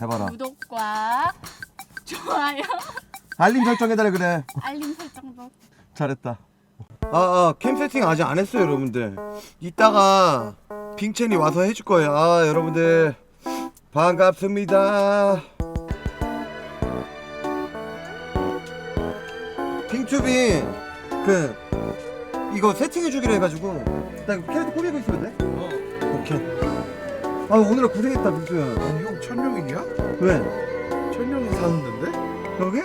해봐라. 구독과 좋아요, 알림 설정해달래 그래. 알림 설정도. 잘했다. 아, 아, 캠 세팅 아직 안 했어요, 여러분들. 이따가 빙첸이 와서 해줄 거예요. 아, 여러분들 반갑습니다. 빙튜빙 그 이거 세팅해 주기로 해가지고 나 이거 캐릭터 꾸미고 있으면 돼? 오케이. 아 오늘 고생했다 빙투야. 아니 형 천룡이냐? 왜? 천룡이 사는데? 여기?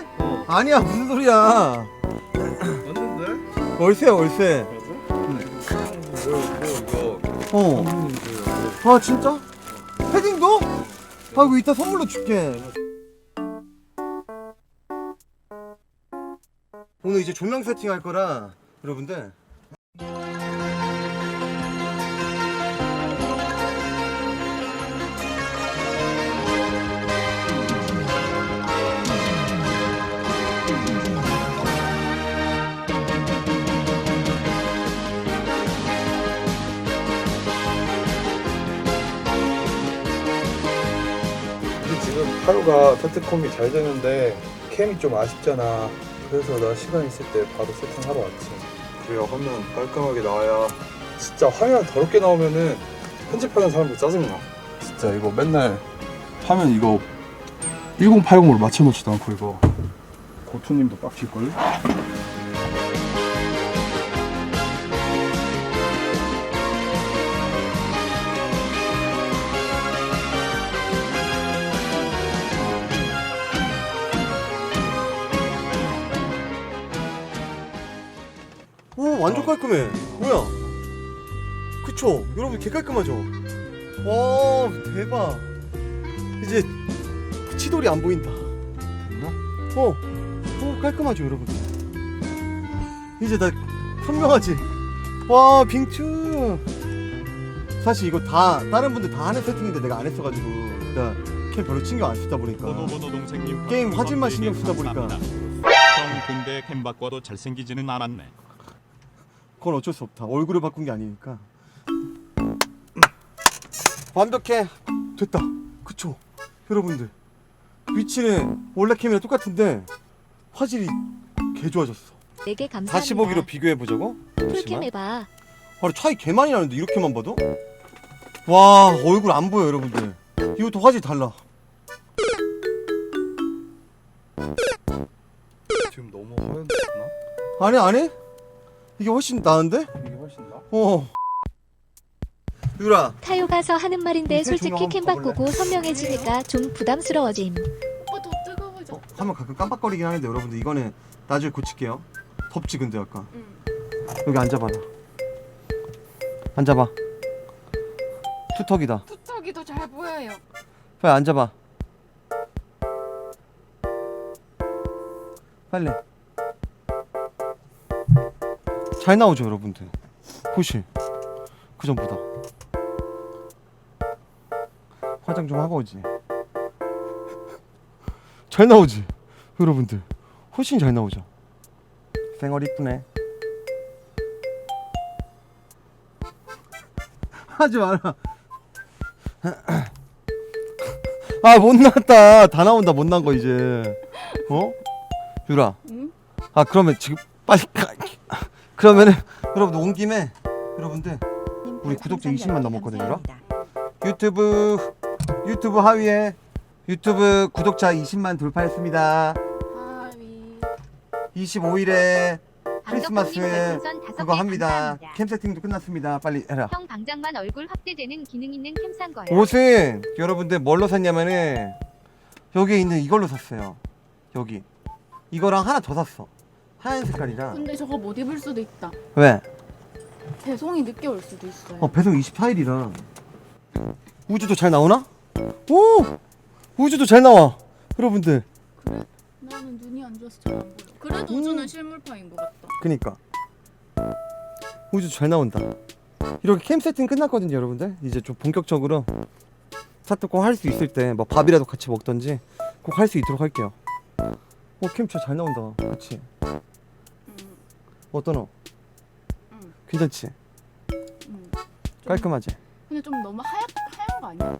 아니야 무슨 소리야? 맞는데? 월세야 월세. 뭐 이거 어. 아 진짜? 패딩도? 아 이거 이따 선물로 줄게 오늘 이제 조명 세팅할 거라 여러분들 하루가 세트콤이 잘 되는데 캠이 좀 아쉽잖아. 그래서 나 시간 있을 때 바로 세팅하러 왔지. 그래야 화면 깔끔하게 나와야. 진짜 화면 더럽게 나오면은 편집하는 사람들 짜증나. 진짜 이거 맨날 화면 이거 1080으로 맞춰놓지도 않고 이거. 고투님도 빡칠걸? 완전 깔끔해. 뭐야? 그쵸? 여러분 개 깔끔하죠? 와 대박. 이제 치돌이 안 보인다. 됐나? 어, 어 깔끔하죠 여러분. 이제 나 선명하지? 와 빙추 사실 이거 다 다른 분들 다 하는 세팅인데 내가 안 했어가지고 나캠 별로 신경 안 쓰다 보니까. 보노보노 동생님 게임 화질만 신경 쓰다 보니까. 형 군대 캠 바꿔도 잘생기지는 않았네. 그건 어쩔 수 없다. 얼굴을 바꾼 게 아니니까. 완벽해. 됐다. 그쵸? 여러분들. 위치는 원래 캠이랑 똑같은데 화질이 개 좋아졌어. 네개 감사합니다. 다시 보기로 비교해 보자고? 풀캠 해봐. 아니 차이 개 많이 나는데 이렇게만 봐도? 와 얼굴 안 보여 여러분들. 이것도 화질 달라. 지금 너무 화면됐나? 아니 아니 이게 훨씬 나은데? 이게 훨씬 나? 어. 유라. 타요 가서 하는 말인데 이제 솔직히 조명 캠 한번 바꾸고 선명해지니까 좀 부담스러워짐. 오빠 더 뜨거워져. 어, 화면 가끔 깜빡거리긴 하는데 여러분들 이거는 나중에 고칠게요. 덥지 근데 아까 응. 여기 앉아봐 나 앉아봐. 투턱이다. 투척이도 잘 보여요. 빨리 앉아봐. 빨리 잘 나오죠 여러분들. 보시? 그 전보다. 화장 좀 하고 오지. 잘 나오지 여러분들. 훨씬 잘 나오죠? 생얼 이쁘네. 하지 마라. 아 못 났다. 다 나온다 못난 거 이제. 어? 유라. 응? 아 그러면 지금 빨리 가 그러면은 여러분 온 김에 여러분들 우리 구독자 20만 넘었거든요? 유튜브 유튜브 하위에 유튜브 구독자 20만 돌파했습니다 하위. 25일에 크리스마스 그거 개 합니다. 캠 세팅도 끝났습니다 빨리 해라 형 방장만 얼굴 확대되는 기능 있는 캠산 거야. 옷은 여러분들 뭘로 샀냐면은 여기에 있는 이걸로 샀어요. 여기 이거랑 하나 더 샀어. 하얀 색깔이랑 근데 저거 못 입을 수도 있다. 왜? 배송이 늦게 올 수도 있어요. 어 배송 24일이라 우주도 잘 나오나? 오 우주도 잘 나와 여러분들 그래? 나는 눈이 안 좋아서 잘 안 보여. 그래도 음. 우주는 실물파인 것 같다. 그니까 우주 잘 나온다. 이렇게 캠 세팅 끝났거든요 여러분들 이제 좀 본격적으로 사또 꼭할 수 있을 때 뭐 밥이라도 같이 먹던지 꼭 할 수 있도록 할게요. 어캠 진짜 잘 나온다. 그렇지? 응. 어떠노? 응. 괜찮지? 응. 깔끔하지? 근데 좀 너무 하얗 하얀 거 아니야?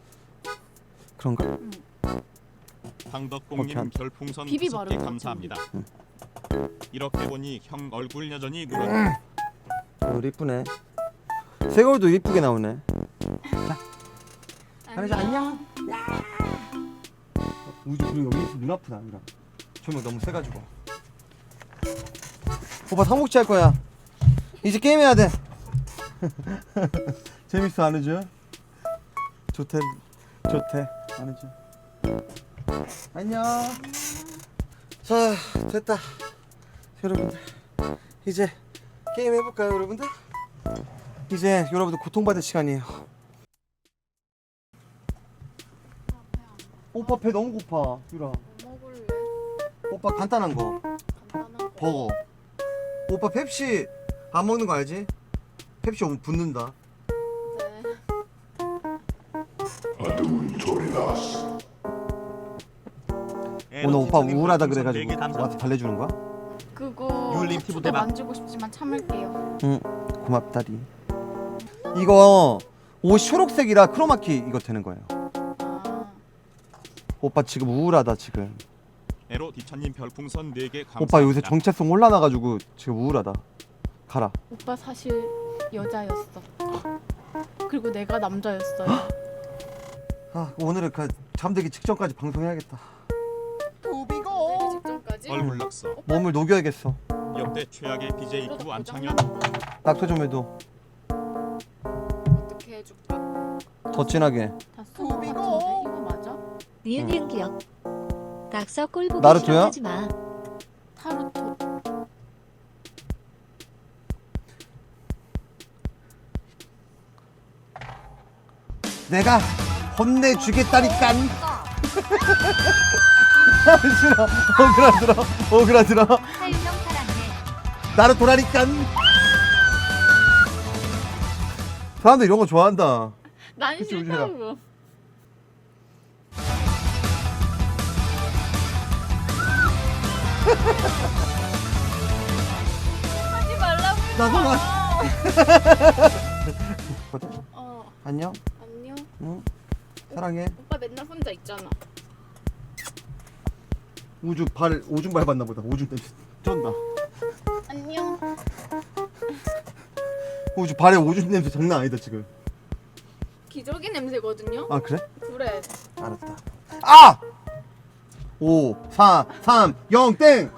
그런가? 응. 방덕공님 오케이. 별풍선 비비 다섯 개 바르는 감사합니다. 이렇게 보니 형 얼굴 여전히 누런 얼굴 이쁘네 세골도 이쁘게 나오네 안녕 우주 그리고 여기 눈 아프다 이랑 조명 너무 세가지고. 오빠 삼국지 할 거야. 이제 게임해야 돼. 재밌어 안우주 좋대 좋대 안우주 안녕. 자 됐다. 여러분들 이제 게임 해볼까요 여러분들? 이제 여러분들 고통받을 시간이에요. 오빠 배 너무 고파 유라? 오빠 간단한 거 간단한 거. 버거 오빠 펩시 안 먹는 거 알지? 펩시 오면 붓는다 네. 오늘 오빠 우울하다 그래가지고. 나한테 달래주는 거야? 그거 피부 대박. 만지고 싶지만 참을게요. 응 고맙다리 이거 옷 초록색이라 크로마키 이거 되는 거예요 아, 오빠 지금 우울하다 지금 에로 디천님 별풍선 4개 감사합니다. 오빠 요새 정체성 올라나가지고 지금 우울하다. 가라. 오빠 사실 여자였어. 그리고 내가 남자였어요. 아 오늘은 그 잠들기 직전까지 방송해야겠다. 직전까지. 얼굴 낙서 몸을 녹여야겠어. 역대 최악의 BJ 구 안창현. 낙서 좀 해도. 어떻게 해줄까? 더 진하게. 다 같은데? 이거 맞아? 니은 니은 기억. 낙서 꼴 보기 나루토야? 싫어하지 마. 타르토. 내가 혼내주겠다니깐 아, 싫어 오그라들어 오그라들어 사랑해. 나를 도라니깐 사람들 이런 거 좋아한다 난 그치. 싫다고. 하지 말라고. 나도 막 어 안녕 안녕. 응 사랑해 오빠 맨날 혼자 있잖아. 우주 발 오줌 밟았나 보다 오줌 냄새 쩐다 안녕. 우주 발에 오줌 냄새 장난 아니다 지금 기저귀 냄새거든요. 아 그래? 그래. 알았다 아! 5 4 3 0 땡!